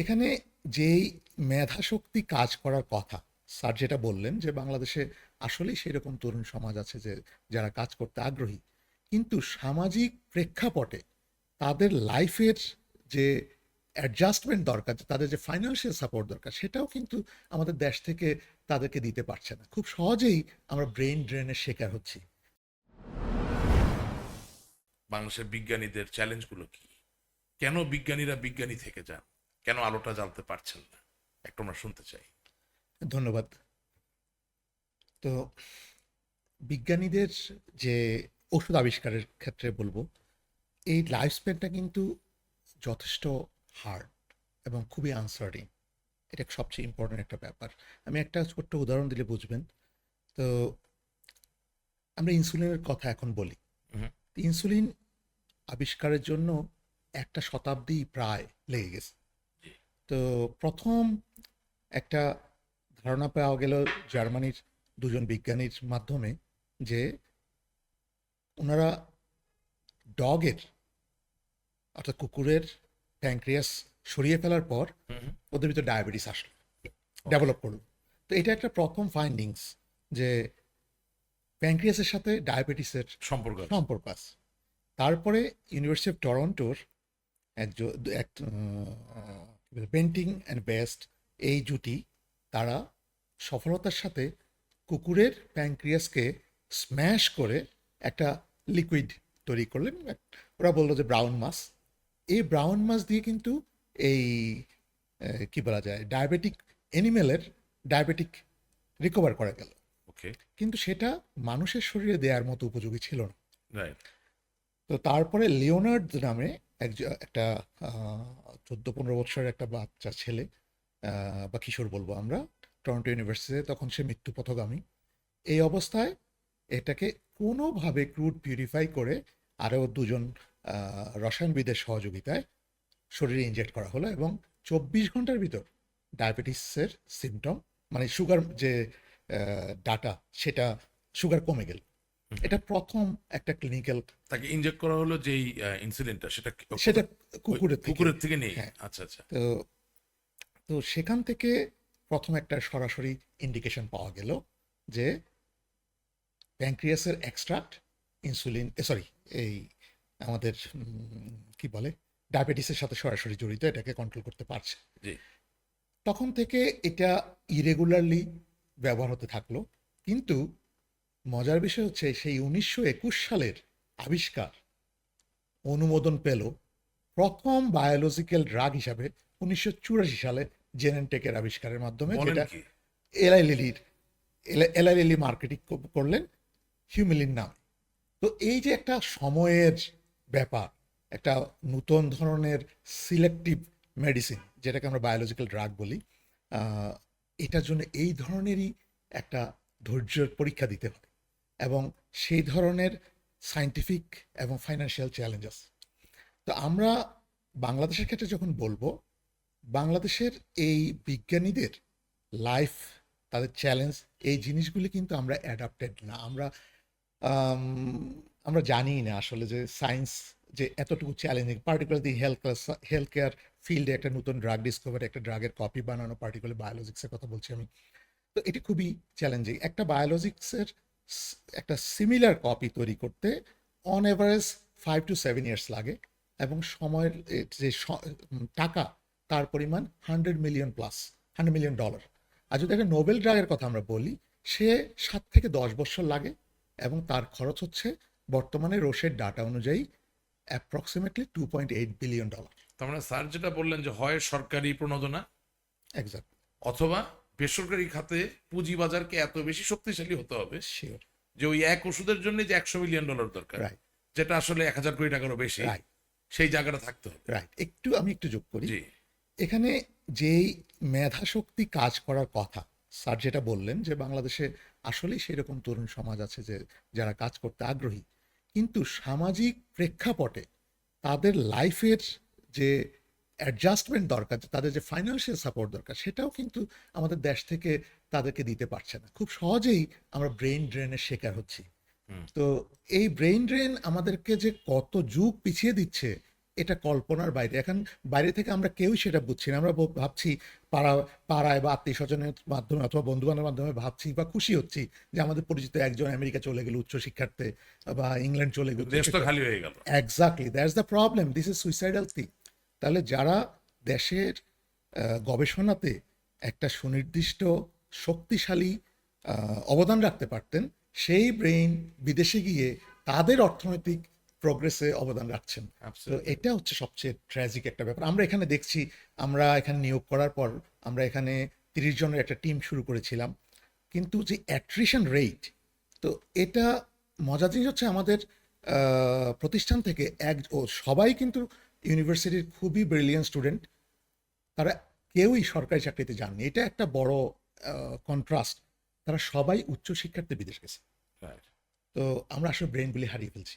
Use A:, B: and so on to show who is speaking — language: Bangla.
A: এখানে যেই মেধাশক্তি কাজ করার কথা, স্যার যেটা বললেন যে বাংলাদেশে আসলেই সেরকম তরুণ সমাজ আছে যে, যারা কাজ করতে আগ্রহী। কিন্তু সামাজিক প্রেক্ষাপটে তাদের লাইফের যে অ্যাডজাস্টমেন্ট দরকার, তাদের যে ফাইন্যান্সিয়াল সাপোর্ট দরকার, সেটাও কিন্তু আমাদের দেশ থেকে তাদেরকে দিতে পারছে না। খুব সহজেই আমরা ব্রেন ড্রেনের শিকার হচ্ছি।
B: বাংলাদেশের বিজ্ঞানীদের চ্যালেঞ্জগুলো কি? কেন বিজ্ঞানীরা বিজ্ঞানী থেকে যান? কেন আলোটা জ্বালতে পারছেন না? একটু আমরা শুনতে চাই।
A: ধন্যবাদ। তো বিজ্ঞানীদের যে ওষুধ আবিষ্কারের ক্ষেত্রে বলব এই লাইফ স্প্যানটা কিন্তু যথেষ্ট হার্ড এবং খুবই আনসার্টিন এটা সবচেয়ে ইম্পর্টেন্ট একটা ব্যাপার। আমি একটা ছোট্ট উদাহরণ দিলে বুঝবেন। তো আমরা ইনসুলিনের কথা এখন বলি। ইনসুলিন আবিষ্কারের জন্য একটা শতাব্দী প্রায় লেগে গেছে। তো প্রথম একটা ধারণা পাওয়া গেল জার্মানির দুজন বিজ্ঞানীর মাধ্যমে যে ওনারা ডগের অর্থাৎ কুকুরের প্যাঙ্ক্রিয়াস সরিয়ে ফেলার পর। ওদের ভিতরে ডায়াবেটিস আসলো ডেভেলপ করল তো এটা একটা প্রথম ফাইন্ডিংস যে প্যাঙ্ক্রিয়াসের সাথে ডায়াবেটিসের
B: সম্পর্ক।
A: সম্পর্ক আছে তারপরে ইউনিভার্সিটি অফ টরন্টোর একজন এক পেন্টিং অ্যান্ড বেস্ট এই জুটি তারা সফলতার সাথে কুকুরের প্যাঙ্ক্রিয়াসকে স্ম্যাশ করে একটা লিকুইড তৈরি করলেন। ওরা বলল যে ব্রাউন মাছ। এই ব্রাউন মাছ দিয়ে কিন্তু এই কি বলা যায় ডায়াবেটিক অ্যানিমেলের ডায়াবেটিক রিকভার করা গেল।
B: ওকে
A: কিন্তু সেটা মানুষের শরীরে দেওয়ার মতো উপযোগী ছিল না। তো তারপরে লিওনার্ড নামে একটা চোদ্দ পনেরো বছরের একটা বাচ্চা ছেলে বা কিশোর বলব আমরা টরন্টো ইউনিভার্সিটিতে তখন সে মৃত্যু পথগামী এই অবস্থায় এটাকে কোনোভাবে ক্রুড পিউরিফাই করে আরও দুজন রসায়নবিদের সহযোগিতায় শরীরে ইনজেক্ট করা হলো এবং চব্বিশ ঘণ্টার ভিতর ডায়াবেটিসের সিমটম মানে সুগার যে ডাটা সেটা সুগার কমে গেল। এটা প্রথম একটা ক্লিনিক্যাল
B: তাকে ইনজেক্ট করা হলো যেই ইনসুলিনটা সেটা
A: সেটা কুকুরের থেকে।
B: কুকুরের থেকে নেই?
A: হ্যাঁ।
B: আচ্ছা আচ্ছা।
A: তো তো সেখান থেকে প্রথম একটা সরাসরি ইন্ডিকেশন পাওয়া গেল যে প্যাঙ্ক্রিয়াসের এক্সট্রাক্ট ইনসুলিন সরি এই আমাদের কি বলে ডায়াবেটিসের সাথে সরাসরি জড়িত এটাকে কন্ট্রোল করতে পারছে।
B: জি।
A: তখন থেকে এটা ইরেগুলারলি ব্যবহার হতে থাকল। কিন্তু মজার বিষয় হচ্ছে সেই উনিশশো একুশ সালের আবিষ্কার অনুমোদন পেল প্রথম বায়োলজিক্যাল ড্রাগ হিসাবে উনিশশো চুরাশি সালে জেনেনটেকের আবিষ্কারের মাধ্যমে যেটা এলাই লিলির এলাই লিলি মার্কেটিং করলেন হিউমিলিন নাম। তো এই যে একটা সময়ের ব্যাপার একটা নতুন ধরনের সিলেক্টিভ মেডিসিন যেটাকে আমরা বায়োলজিক্যাল ড্রাগ বলি এটার জন্য এই ধরনেরই একটা ধৈর্যের পরীক্ষা দিতে হয় এবং সেই ধরনের সায়েন্টিফিক এবং ফাইন্যান্সিয়াল চ্যালেঞ্জেস তো আমরা বাংলাদেশের ক্ষেত্রে যখন বলব, বাংলাদেশের এই বিজ্ঞানীদের লাইফ তাদের চ্যালেঞ্জ এই জিনিসগুলি কিন্তু আমরা অ্যাডাপ্টেড না। আমরা আমরা জানি না আসলে যে সায়েন্স যে এতটুকু challenging particularly health health care ফিল্ডে একটা নতুন ড্রাগ ডিসকভারি একটা ড্রাগের কপি বানানো পার্টিকুলার বায়োলজিক্সের কথা বলছি আমি। তো এটি খুবই চ্যালেঞ্জিং একটা বায়োলজিক্সের একটা সিমিলার কপি তৈরি করতে on average five to seven years লাগে এবং সময়ের যে টাকা তার পরিমাণ hundred million plus hundred million dollar আর যদি একটা নোবেল ড্রাগের কথা আমরা বলি সে সাত থেকে দশ বছর লাগে এবং তার খরচ হচ্ছে বর্তমানে রোশের ডাটা অনুযায়ী approximately two point eight billion dollar
B: তার মানে স্যার যেটা বললেন যে হয় সরকারি প্রণোদনা
A: এক্সাক্ট
B: অথবা বেসরকারি খাতে পুঁজিবাজারকে এত বেশি শক্তিশালী হতে হবে যে ওই এক ওষুধের জন্য যে একশো মিলিয়ন ডলার দরকার। যেটা আসলে এক হাজার কোটি টাকারও বেশি সেই জায়গাটা থাকতে হবে।
A: রাইট একটু আমি একটু যোগ করি। এখানে যেই মেধাশক্তি কাজ করার কথা স্যার যেটা বললেন যে বাংলাদেশে আসলেই সেরকম তরুণ সমাজ আছে যে যারা কাজ করতে আগ্রহী। কিন্তু সামাজিক প্রেক্ষাপটে তাদের লাইফের যে অ্যাডজাস্টমেন্ট দরকার তাদের যে ফাইন্যান্সিয়াল সাপোর্ট দরকার সেটাও কিন্তু আমাদের দেশ থেকে তাদেরকে দিতে পারছে না। খুব সহজেই আমরা ব্রেন ড্রেনের শিকার হচ্ছি। তো এই ব্রেন ড্রেন আমাদেরকে যে কত যুগ পিছিয়ে দিচ্ছে এটা কল্পনার বাইরে। এখন বাইরে থেকে আমরা কেউই সেটা বুঝছি না। আমরা ভাবছি পাড়া পাড়ায় বা আত্মীয় স্বজনের মাধ্যমে অথবা বন্ধু বান্ধবের মাধ্যমে ভাবছি বা খুশি হচ্ছি যে আমাদের পরিচিত একজন আমেরিকা চলে গেল উচ্চ শিক্ষার্থে বা ইংল্যান্ড চলে গেল
B: দেশ তো খালি হয়ে গেল।
A: Exactly that's the problem this is suicidal thing তাহলে যারা দেশের গবেষণাতে একটা সুনির্দিষ্ট শক্তিশালী অবদান রাখতে পারতেন সেই ব্রেইন বিদেশে গিয়ে তাদের অর্থনৈতিক প্রোগ্রেসে অবদান রাখছেন। তো এটা হচ্ছে সবচেয়ে ট্র্যাজিক একটা ব্যাপার। আমরা এখানে দেখছি আমরা এখানে নিয়োগ করার পর আমরা এখানে তিরিশ জনের একটা টিম শুরু করেছিলাম। কিন্তু যে অ্যাট্রিশন রেট তো এটা মজার জিনিস হচ্ছে আমাদের প্রতিষ্ঠান থেকে এক ও সবাই কিন্তু ইউনিভার্সিটির খুবই ব্রিলিয়ান্ট স্টুডেন্ট তারা কেউই সরকারি চাকরিতে যাননি। এটা একটা বড় কন্ট্রাস্ট তারা সবাই উচ্চ উচ্চশিক্ষার্থে বিদেশ গেছে। তো আমরা আসলে ব্রেনগুলি হারিয়ে ফেলছি।